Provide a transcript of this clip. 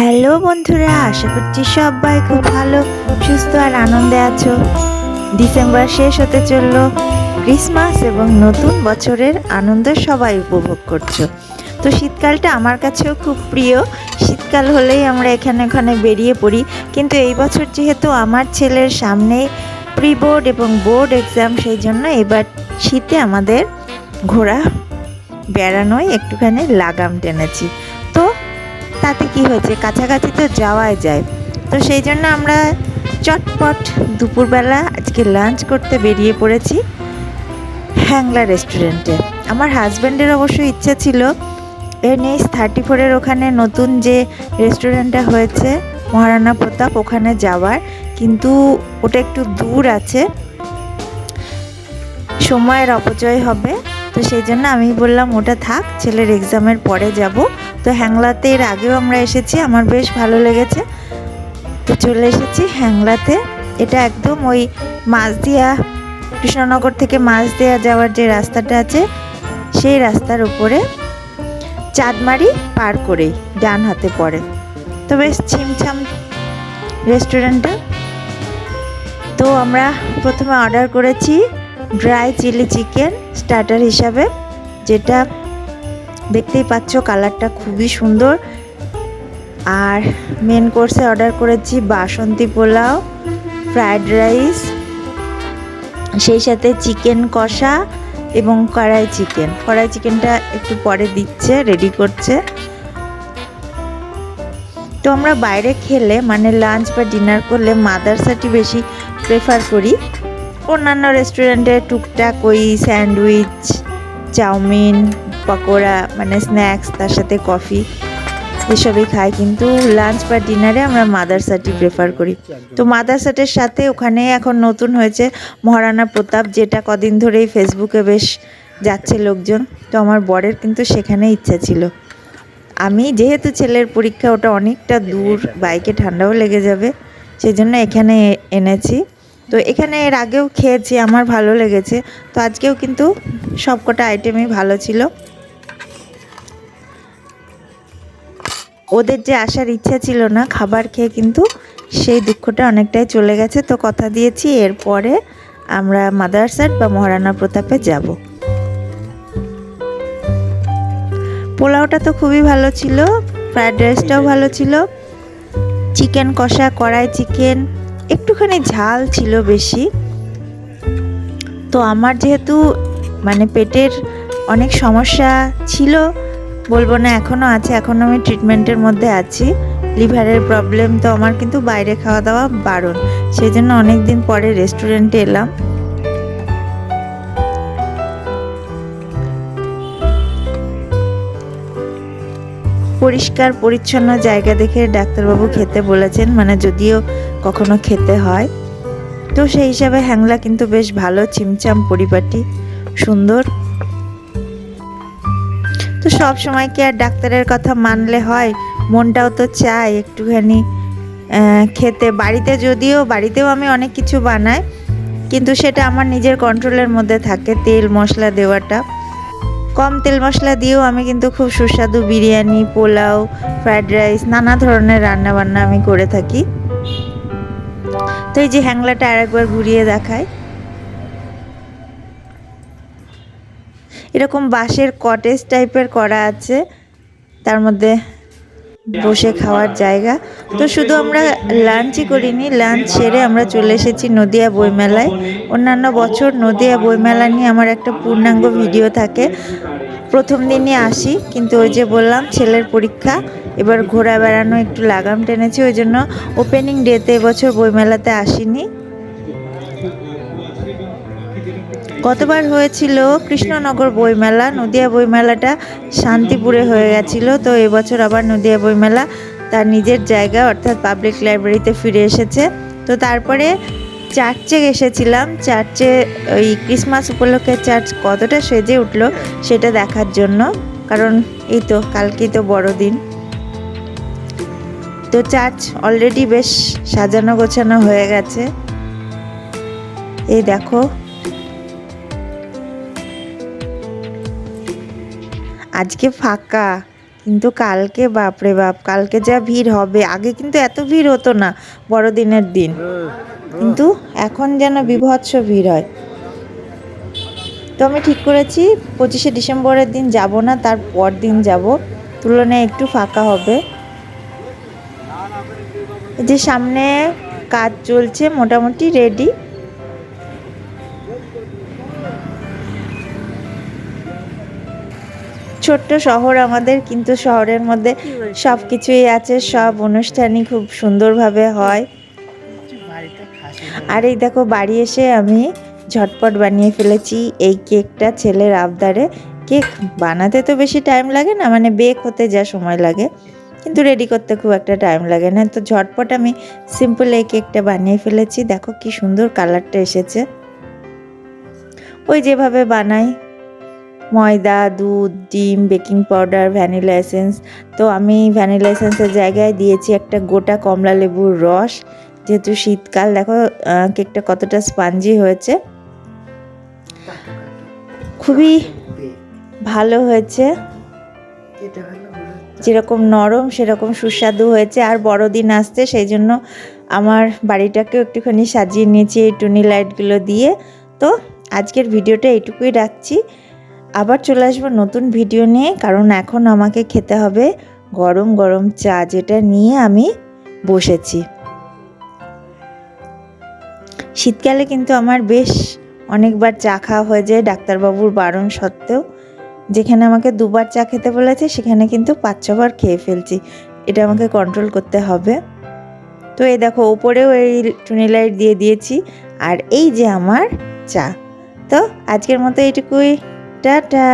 Hello বন্ধুরা, আশা করছি সবাই খুব ভালো, সুস্থ আর আনন্দে আছো। ডিসেম্বর শেষ হতে চলল, ক্রিসমাস এবং নতুন বছরের আনন্দ সবাই উপভোগ করছ। তো শীতকালটা আমার কাছেও খুব প্রিয়, শীতকাল হলেই আমরা এখানে ওখানে বেরিয়ে পড়ি। কিন্তু এই বছর যেহেতু আমার ছেলের সামনে প্রি বোর্ড এবং বোর্ড এক্সাম, সেই জন্য এবার শীতে আমাদের ঘোরা বেড়ানোয় একটুখানি লাগাম টেনেছি। তাতে কি হয়েছে? কাছাকাছি তো যাওয়াই যায়। তো সেই জন্য আমরা চটপট দুপুরবেলা আজকে লাঞ্চ করতে বেরিয়ে পড়েছি হ্যাংলা রেস্টুরেন্টে আমার হাজব্যান্ডের অবশ্য ইচ্ছা ছিল এনএইচ থার্টি ফোরের ওখানে নতুন যে রেস্টুরেন্টটা হয়েছে, মহারানা প্রতাপ, ওখানে যাওয়ার। কিন্তু ওটা একটু দূর আছে। সময়ের অপচয় হবে। তো সেই জন্য আমি বললাম, ওটা থাক, ছেলের এক্সামের পরে যাব। তো হ্যাংলাতে এর আগেও আমরা এসেছি, আমার বেশ ভালো লেগেছে। তো চলে এসেছি হ্যাংলাতে। এটা একদম ওই মাঝদিয়া কৃষ্ণনগর থেকে মাঝদিয়া যাওয়ার যে রাস্তাটা আছে, সেই রাস্তার উপরে চাঁদমারি পার করেই ডান হাতে পড়ে। তো বেশ ছিমছাম রেস্টুরেন্টটা। তো আমরা প্রথমে অর্ডার করেছি ড্রাই চিলি চিকেন স্টার্টার হিসাবে, যেটা দেখতেই পাচ্ছ কালারটা খুবই সুন্দর। আর মেন কোর্সে অর্ডার করেছি বাসন্তী পোলাও ফ্রায়েড রাইস সেই সাথে চিকেন কষা এবং কড়াই চিকেন কড়াই চিকেনটা একটু পরে দিচ্ছে রেডি করছে। তো আমরা বাইরে খেলে মানে লাঞ্চ বা ডিনার করলে মাদারসাটি বেশি প্রেফার করি। অন্যান্য রেস্টুরেন্টে টুকটাক ওই স্যান্ডউইচ চাউমিন পকোড়া মানে স্ন্যাক্স তার সাথে কফি এসবই খাই। কিন্তু লাঞ্চ বা ডিনারে আমরা মাদারসাটি প্রেফার করি। তো মাদারসাটের সাথে ওখানে এখন নতুন হয়েছে মহারানা প্রতাপ, যেটা কদিন ধরেই ফেসবুকে বেশ যাচ্ছে লোকজন। তো আমার বরের কিন্তু সেখানে ইচ্ছা ছিল। আমি যেহেতু ছেলের পরীক্ষা, ওটা অনেকটা দূর, বাইকে ঠান্ডাও লেগে যাবে সেই জন্য এখানে এনেছি। তো এখানে এর আগেও খেয়েছি, আমার ভালো লেগেছে। তো আজকেও কিন্তু সবকটা আইটেমই ভালো ছিল। ওদের যে আসার ইচ্ছা ছিল না, খাবার খেয়ে কিন্তু সেই দুঃখটা অনেকটাই চলে গেছে। তো কথা দিয়েছি, এরপরে আমরা মাদারসাট বা মহারানা প্রতাপে যাব। পোলাওটা তো খুবই ভালো ছিল, ফ্রায়েড রাইসটাও ভালো ছিল। চিকেন কষা, কড়াই চিকেন, একটুখানি ঝাল ছিল বেশি। তো আমার যেহেতু মানে পেটের অনেক সমস্যা ছিল বলব না এখনও আছে এখনও আমি ট্রিটমেন্টের মধ্যে আছি। লিভারের প্রবলেম তো আমার, কিন্তু বাইরে খাওয়া দাওয়া বারণ। সেই জন্য অনেক দিন পরে রেস্টুরেন্টে এলাম। পরিষ্কার, পরিচ্ছন্ন জায়গা দেখে ডাক্তারবাবু খেতে বলেছেন মানে যদিও কখনো খেতে হয়। তো সেই হিসাবে হ্যাংলা কিন্তু বেশ ভালো, চিমচাম পরিপাটি, সুন্দর। সব সময় কি আর ডাক্তারের কথা মানলে হয়? মনটাও তো চায় একটুখানি খেতে। বাড়িতে যদিও, বাড়িতেও আমি অনেক কিছু বানাই, কিন্তু সেটা আমার নিজের কন্ট্রোলের মধ্যে থাকে, তেল মশলা দেওয়াটা। কম তেল মশলা দিয়েও আমি কিন্তু খুব সুস্বাদু বিরিয়ানি, পোলাও ফ্রায়েড রাইস, নানা ধরনের রান্না বান্না আমি করে থাকি। তো এই যে হ্যাংলাটা আরেকবার ঘুরিয়ে দেখায় এরকম বাঁশের কটেজ টাইপের করা আছে। তার মধ্যে বসে খাওয়ার জায়গা। তো শুধু আমরা লাঞ্চই করিনি লাঞ্চ সেরে আমরা চলে এসেছি নদিয়া বইমেলায়। অন্যান্য বছর নদিয়া বইমেলা নিয়ে আমার একটা পূর্ণাঙ্গ ভিডিও থাকে। প্রথম দিনই আসি, কিন্তু ওই যে বললাম, ছেলের পরীক্ষা। এবার ঘোরা বেড়ানো একটু লাগাম টেনেছি, ওই জন্য ওপেনিং ডেতে এবছর বইমেলাতে আসিনি। গতবার হয়েছিল কৃষ্ণনগর বইমেলা, নদিয়া বইমেলাটা শান্তিপুরে হয়ে গেছিল, তো এবছর আবার নদিয়া বইমেলা তার নিজের জায়গা, অর্থাৎ পাবলিক লাইব্রেরিতে ফিরে এসেছে। তো তারপরে চার্চে এসেছিলাম চার্চে ওই ক্রিসমাস উপলক্ষে চার্চ কতটা সেজে উঠল সেটা দেখার জন্য, কারণ এই তো কালকেই তো বড়দিন। তো চার্চ অলরেডি বেশ সাজানো গোছানো হয়ে গেছে। এই দেখো আজকে ফাঁকা, কিন্তু কালকে বাপরে বাপ, কালকে যা ভিড় হবে। আগে কিন্তু এত ভিড় হতো না বড়দিনের দিন। কিন্তু এখন যেন বিভৎস ভিড় হয়। তো আমি ঠিক করেছি, পঁচিশে ডিসেম্বরের দিন যাব না তার পর দিন যাব। তুলনায় একটু ফাঁকা হবে। যে সামনে কাজ চলছে, মোটামুটি রেডি ছোট্ট শহর আমাদের কিন্তু শহরের মধ্যে সব কিছুই আছে সব অনুষ্ঠানই খুব সুন্দরভাবে হয়। আর এই দেখো বাড়ি এসে আমি ঝটপট বানিয়ে ফেলেছি এই কেকটা ছেলের আবদারে। কেক বানাতে তো বেশি টাইম লাগে না মানে বেক হতে যা সময় লাগে কিন্তু রেডি করতে খুব একটা টাইম লাগে না। তো ঝটপট আমি সিম্পল এই কেকটা বানিয়ে ফেলেছি। দেখো কি সুন্দর কালারটা এসেছে। ওই যেভাবে বানাই ময়দা, দুধ, ডিম, বেকিং পাউডার, ভ্যানিলা এসেন্স। তো আমি ভ্যানিলা এসেন্সের জায়গায় দিয়েছি একটা গোটা কমলা লেবুর রস। যেহেতু শীতকাল, দেখো কেকটা কতটা স্পাঞ্জি হয়েছে। খুবই ভালো হয়েছে। যেরকম নরম, সেরকম সুস্বাদু হয়েছে। আর বড়দিন আসছে, সেই জন্য আমার বাড়িটাকেও একটুখানি সাজিয়ে নিয়েছি এই টুনি লাইটগুলো দিয়ে। তো আজকের ভিডিওটা এইটুকুই রাখছি। আবার চলে আসব নতুন ভিডিও নিয়ে, কারণ এখন আমাকে খেতে হবে গরম গরম চা, যেটা নিয়ে আমি বসেছি। শীতকালে কিন্তু আমার বেশ অনেকবার চা খাওয়া হয়ে যায় ডাক্তারবাবুর বারণ সত্ত্বেও। যেখানে আমাকে দুবার চা খেতে বলেছে, সেখানে কিন্তু পাঁচ ছবার খেয়ে ফেলছি। এটা আমাকে কন্ট্রোল করতে হবে। তো এই দেখো, ওপরেও এই টুনি লাইট দিয়ে দিয়েছি, আর এই যে আমার চা। তো আজকের মতো এইটুকুই। টাটা